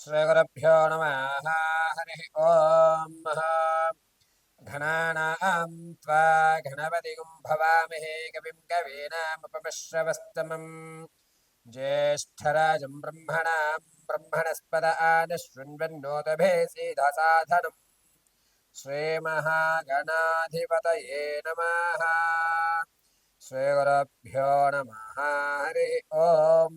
श्रीगुरुभ्यो नमः हरिः ॐ घनानां त्वा घनपतिगुं भवामहे कविं कवीनामुपमिश्रवस्तमम् ज्येष्ठराजं ब्रह्मणां ब्रह्मणस्पद आनशृण्वन्नोतभेसीधसाधनम् श्रीमहागणाधिपतये नमः श्रीगुरुभ्यो नमः हरिः ॐ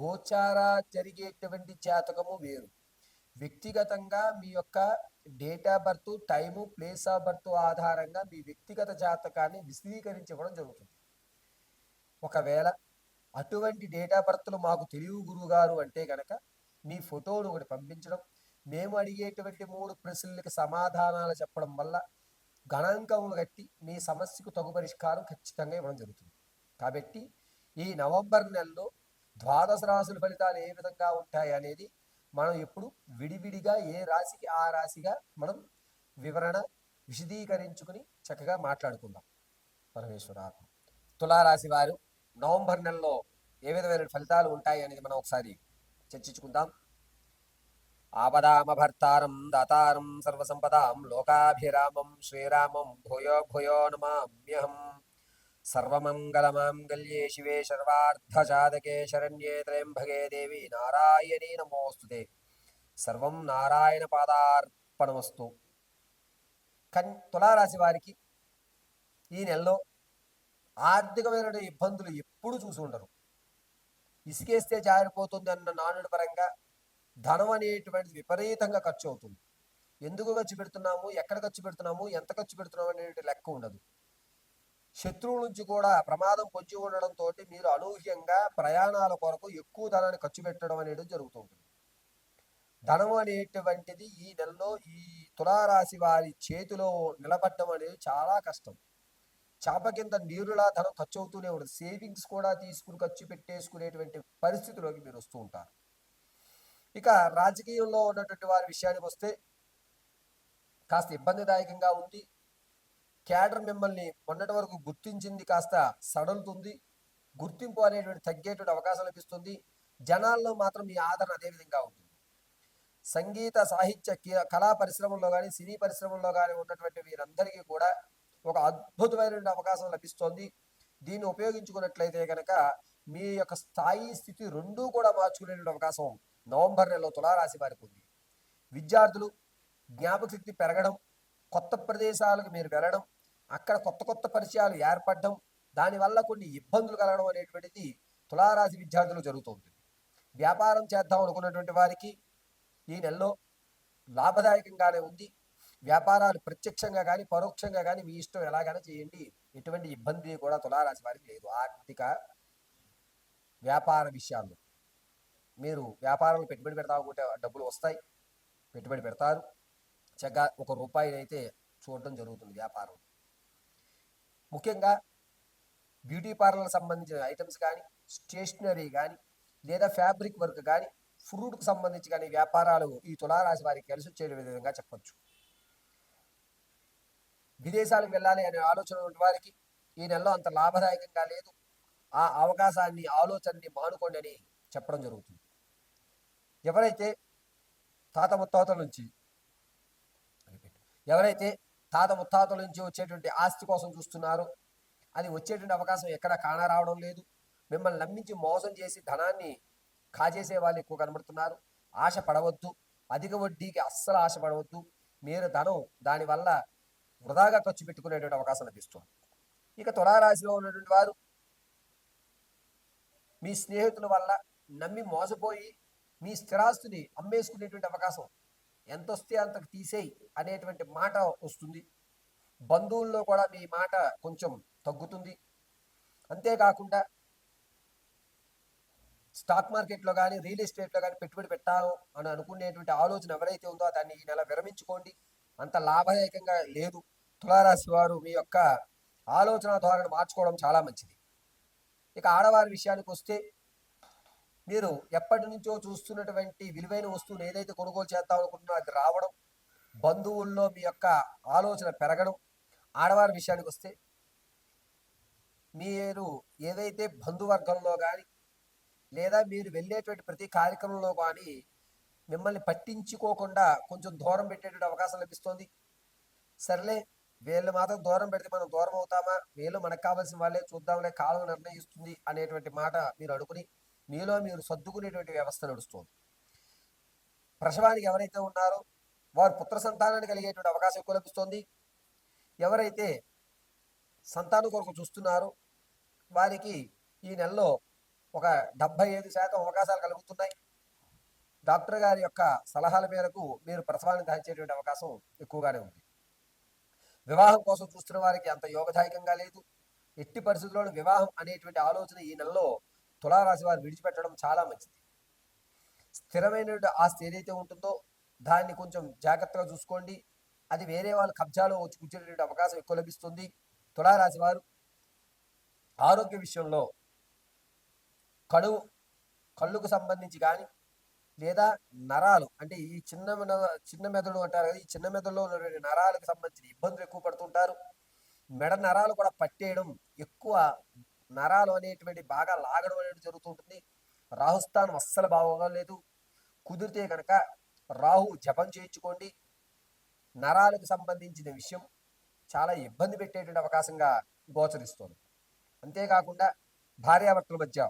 గోచార జరిగేటువంటి జాతకము వేరు. వ్యక్తిగతంగా మీ యొక్క date of birth time place of birth ఆధారంగా మీ వ్యక్తిగత జాతకాన్ని విశదీకరించడం జరుగుతుంది. ఒకవేళ అటువంటి డేట్ ఆఫ్ బర్త్లు మాకు తెలివి గురువు గారు అంటే కనుక మీ ఫోటోను ఒకటి పంపించడం మేము అడిగేటువంటి మూడు ప్రశ్నలకి సమాధానాలు చెప్పడం వల్ల గణాంకములు కట్టి మీ సమస్యకు తగు పరిష్కారం ఖచ్చితంగా ఇవ్వడం జరుగుతుంది. కాబట్టి ఈ నవంబర్ నెలలో ద్వాదశ రాశుల ఫలితాలు ఏ విధంగా ఉంటాయి అనేది మనం ఎప్పుడు విడివిడిగా ఏ రాశికి ఆ రాశిగా మనం వివరణ విశదీకరించుకుని చక్కగా మాట్లాడుకుందాం. పరమేశ్వరాత్మ తులారాశి వారు నవంబర్ నెలలో ఏ విధమైన ఫలితాలు ఉంటాయి అనేది మనం ఒకసారి చర్చించుకుందాం. ఆపదామభర్తారం దాతారం సర్వసంపదాం లోకాభిరామం శ్రీరామం భూయో భూయో నమామ్యహం. సర్వమంగళమాంగళ్యే శివే సర్వార్థసాధకే శరణ్యే త్రయంభగే దేవి నారాయణీ నమోస్తుతే సర్వం నారాయణ పాదార్పణమస్తు. కన్ తులారాశి వారికి ఈ నెలలో ఆర్థికమైన ఇబ్బందులు ఎప్పుడు చూసి ఉండరు. ఇసుకేస్తే జారిపోతుంది అన్న నానుడి పరంగా ధనం అనేటువంటిది విపరీతంగా ఖర్చు అవుతుంది. ఎందుకు ఖర్చు పెడుతున్నాము? ఎక్కడ ఖర్చు పెడుతున్నాము? ఎంత ఖర్చు పెడుతున్నాము? అనేటువంటి లెక్క ఉండదు. శత్రువు నుంచి కూడా ప్రమాదం పొంచి ఉండడంతో మీరు అనూహ్యంగా ప్రయాణాల కొరకు ఎక్కువ ధనాన్ని ఖర్చు పెట్టడం అనేది జరుగుతుంటుంది ధనం అనేటువంటిది ఈ నెలలో ఈ తులారాశి వారి చేతిలో నిలబడడం అనేది చాలా కష్టం. చేప కింద నీరులా ధనం ఖర్చు అవుతూనే ఉంటుంది సేవింగ్స్ కూడా తీసుకుని ఖర్చు పెట్టేసుకునేటువంటి పరిస్థితిలోకి మీరు వస్తూ ఉంటారు. ఇక రాజకీయంలో ఉన్నటువంటి వారి విషయానికి వస్తే కాస్త ఇబ్బందిదాయకంగా ఉంది. క్యాడర్ మిమ్మల్ని మొన్నటి వరకు గుర్తించింది కాస్త సడలుతుంది. గుర్తింపు అనేటువంటి తగ్గేటువంటి అవకాశం లభిస్తుంది. జనాల్లో మాత్రం మీ ఆదరణ అదేవిధంగా ఉంటుంది. సంగీత సాహిత్య కళా పరిశ్రమల్లో కానీ సినీ పరిశ్రమల్లో కానీ ఉన్నటువంటి వీరందరికీ కూడా ఒక అద్భుతమైనటువంటి అవకాశం లభిస్తోంది. దీన్ని ఉపయోగించుకున్నట్లయితే కనుక మీ యొక్క స్థాయి స్థితి రెండూ కూడా మార్చుకునేటువంటి అవకాశం నవంబర్ నెలలో తులారాశి వారికి ఉంది. విద్యార్థులు జ్ఞాపక శక్తి పెరగడం కొత్త ప్రదేశాలకు మీరు వెళ్ళడం అక్కడ కొత్త కొత్త పరిచయాలు ఏర్పడడం దానివల్ల కొన్ని ఇబ్బందులు కలగడం అనేటువంటిది తులారాశి విద్యార్థులు జరుగుతుంది వ్యాపారం చేద్దాం అనుకున్నటువంటి వారికి ఈ నెలలో లాభదాయకంగానే ఉంది. వ్యాపారాలు ప్రత్యక్షంగా కానీ పరోక్షంగా కానీ మీ ఇష్టం ఎలాగైనా చేయండి. ఎటువంటి ఇబ్బంది కూడా తులారాశి వారికి లేదు. ఆర్థిక వ్యాపార విషయాల్లో మీరు వ్యాపారంలో పెట్టుబడి పెడతా అనుకుంటే డబ్బులు వస్తాయి. పెట్టుబడి పెడతారు. చక్కగా ఒక రూపాయి అయితే చూడడం జరుగుతుంది వ్యాపారం. ముఖ్యంగా బ్యూటీ పార్లర్ సంబంధించిన ఐటమ్స్ కానీ స్టేషనరీ కానీ లేదా ఫ్యాబ్రిక్ వర్క్ కానీ ఫ్రూట్కు సంబంధించి కానీ వ్యాపారాలు ఈ తులారాశి వారికి కలిసి వచ్చే విధంగా చెప్పచ్చు. విదేశాలకు వెళ్ళాలి అనే ఆలోచన ఉన్న వారికి ఈ నెలలో అంత లాభదాయకంగా లేదు. ఆ అవకాశాన్ని ఆలోచనని మానుకోండి అని చెప్పడం జరుగుతుంది. ఎవరైతే తాత ముత్తాతల నుంచి ఎవరైతే తాత ముత్తాతల నుంచి వచ్చేటువంటి ఆస్తి కోసం చూస్తున్నారో అది వచ్చేటువంటి అవకాశం ఎక్కడ కానరావడం లేదు. మిమ్మల్ని నమ్మించి మోసం చేసి ధనాన్ని కాజేసే వాళ్ళు ఎక్కువ కనబడుతున్నారు. ఆశ పడవద్దు. అధిక వడ్డీకి అస్సలు ఆశ పడవద్దు. మీరు ధనం దానివల్ల వృధాగా ఖర్చు పెట్టుకునేటువంటి అవకాశం లభిస్తుంది. ఇక తులారాశిలో ఉన్నటువంటి వారు మీ స్నేహితుల వల్ల నమ్మి మోసపోయి మీ స్థిరాస్తుని అమ్మేసుకునేటువంటి అవకాశం ఎంత వస్తే అంతకు తీసేయి అనేటువంటి మాట వస్తుంది. బంధువుల్లో కూడా మీ మాట కొంచెం తగ్గుతుంది. అంతేకాకుండా స్టాక్ మార్కెట్లో కానీ రియల్ ఎస్టేట్లో కానీ పెట్టుబడి పెట్టాను అని అనుకునేటువంటి ఆలోచన ఎవరైతే ఉందో దాన్ని ఈ నెల విరమించుకోండి. అంత లాభదాయకంగా లేదు. తులారాశి వారు మీ యొక్క ఆలోచన ధోరణి మార్చుకోవడం చాలా మంచిది. ఇక ఆడవారి విషయానికి వస్తే మీరు ఎప్పటి నుంచో చూస్తున్నటువంటి విలువైన వస్తువును ఏదైతే కొనుగోలు చేద్దాం అనుకుంటున్నా అది రావడం బంధువుల్లో మీ యొక్క ఆలోచన పెరగడం ఆడవారి విషయానికి వస్తే మీరు ఏదైతే బంధువర్గంలో కానీ లేదా మీరు వెళ్ళేటువంటి ప్రతి కార్యక్రమంలో కానీ మిమ్మల్ని పట్టించుకోకుండా కొంచెం దూరం పెట్టేటువంటి అవకాశం లభిస్తుంది. సర్లే వీళ్ళు మాత్రం దూరం పెడితే మనం దూరం అవుతామా? వీళ్ళు మనకు కావాల్సిన వాళ్ళే చూద్దాంలే కాలం నిర్ణయిస్తుంది అనేటువంటి మాట మీరు అడుగుని మీలో మీరు సర్దుకునేటువంటి వ్యవస్థ నడుస్తుంది. ప్రసవానికి ఎవరైతే ఉన్నారో వారు పుత్ర సంతానాన్ని కలిగేటువంటి అవకాశం ఎక్కువ లభిస్తుంది. ఎవరైతే సంతానం కొరకు చూస్తున్నారో వారికి ఈ నెలలో ఒక డెబ్బై ఐదు శాతం అవకాశాలు కలుగుతున్నాయి. డాక్టర్ గారి యొక్క సలహాల మేరకు మీరు ప్రసవాన్ని దాచేటువంటి అవకాశం ఎక్కువగానే ఉంది. వివాహం కోసం చూస్తున్న వారికి అంత యోగదాయకంగా లేదు. ఎట్టి పరిస్థితుల్లో వివాహం అనేటువంటి ఆలోచన ఈ నెలలో తులారాశి వారు విడిచిపెట్టడం చాలా మంచిది. స్థిరమైనటువంటి ఆస్తి ఏదైతే ఉంటుందో దాన్ని కొంచెం జాగ్రత్తగా చూసుకోండి. అది వేరే వాళ్ళ కబ్జాలో వచ్చి కూర్చునేటువంటి అవకాశం ఎక్కువ లభిస్తుంది. తులారాశి వారు ఆరోగ్య విషయంలో కడువు కళ్ళుకు సంబంధించి కానీ లేదా నరాలు అంటే ఈ చిన్న చిన్న మెదడు అంటారు కదా ఈ చిన్న మెదడులో ఉన్నటువంటి నరాలకు సంబంధించిన ఇబ్బందులు ఎక్కువ పడుతుంటారు. మెడ నరాలు కూడా పట్టేయడం ఎక్కువ నరాలు అనేటువంటి బాగా లాగడం అనేది జరుగుతుంటుంది. రాహుస్థానం అస్సలు బాగోలేదు కుదిరితే కనుక రాహు జపం చేయించుకోండి. నరాలకు సంబంధించిన విషయం చాలా ఇబ్బంది పెట్టేటువంటి అవకాశంగా గోచరిస్తుంది. అంతేకాకుండా భార్యాభర్తల మధ్య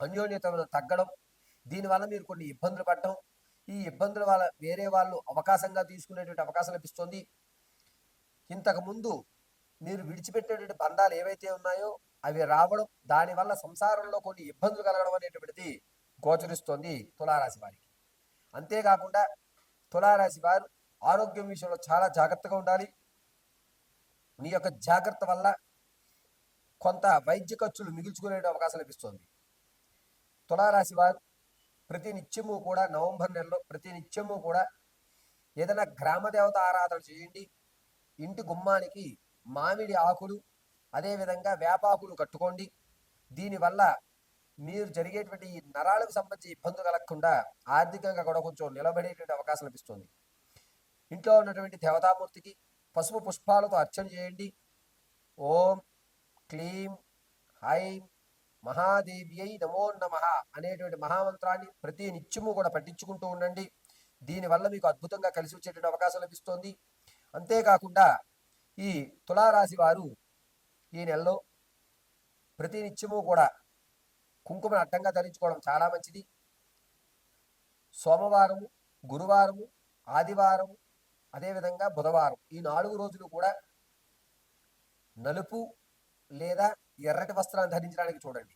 అన్యోన్యతను తగ్గడం దీనివల్ల మీరు కొన్ని ఇబ్బందులు పడడం ఈ ఇబ్బందుల వల్ల వేరే వాళ్ళు అవకాశంగా తీసుకునేటువంటి అవకాశం లభిస్తుంది. ఇంతకు ముందు మీరు విడిచిపెట్టేటువంటి బంధాలు ఏవైతే ఉన్నాయో అవి రావడం దానివల్ల సంసారంలో కొన్ని ఇబ్బందులు కలగడం అనేటువంటిది గోచరిస్తోంది తులారాశి వారికి. అంతేకాకుండా తులారాశి వారు ఆరోగ్యం విషయంలో చాలా జాగ్రత్తగా ఉండాలి. మీ యొక్క జాగ్రత్త వల్ల కొంత వైద్య ఖర్చులు మిగిల్చుకునే అవకాశం లభిస్తుంది. తులారాశి వారు ప్రతి నిత్యము కూడా నవంబర్ నెలలో ప్రతి నిత్యము కూడా ఏదైనా గ్రామ దేవత ఆరాధన చేయండి. ఇంటి గుమ్మానికి మామిడి ఆకులు అదేవిధంగా వేపాకులు కట్టుకోండి. దీనివల్ల మీరు జరిగేటువంటి ఈ నరాలకు సంబంధించి ఇబ్బందులు కలగకుండా ఆర్థికంగా కూడా కొంచెం నిలబడేటువంటి అవకాశం లభిస్తుంది. ఇంట్లో ఉన్నటువంటి దేవతామూర్తికి పసుపు పుష్పాలతో అర్చన చేయండి. ఓం క్లీం హైం మహాదేవ్యై నమో నమ అనేటువంటి మహామంత్రాన్ని ప్రతి నిత్యము కూడా పఠించుకుంటూ ఉండండి. దీనివల్ల మీకు అద్భుతంగా కలిసి వచ్చేటువంటి అవకాశం లభిస్తుంది. అంతేకాకుండా ఈ తులారాశి వారు ఈ నెలలో ప్రతినిత్యము కూడా కుంకుమను అడ్డంగా ధరించుకోవడం చాలా మంచిది. సోమవారము గురువారము ఆదివారము అదేవిధంగా బుధవారం ఈ నాలుగు రోజులు కూడా నలుపు లేదా ఎర్రటి వస్త్రాన్ని ధరించడానికి చూడండి.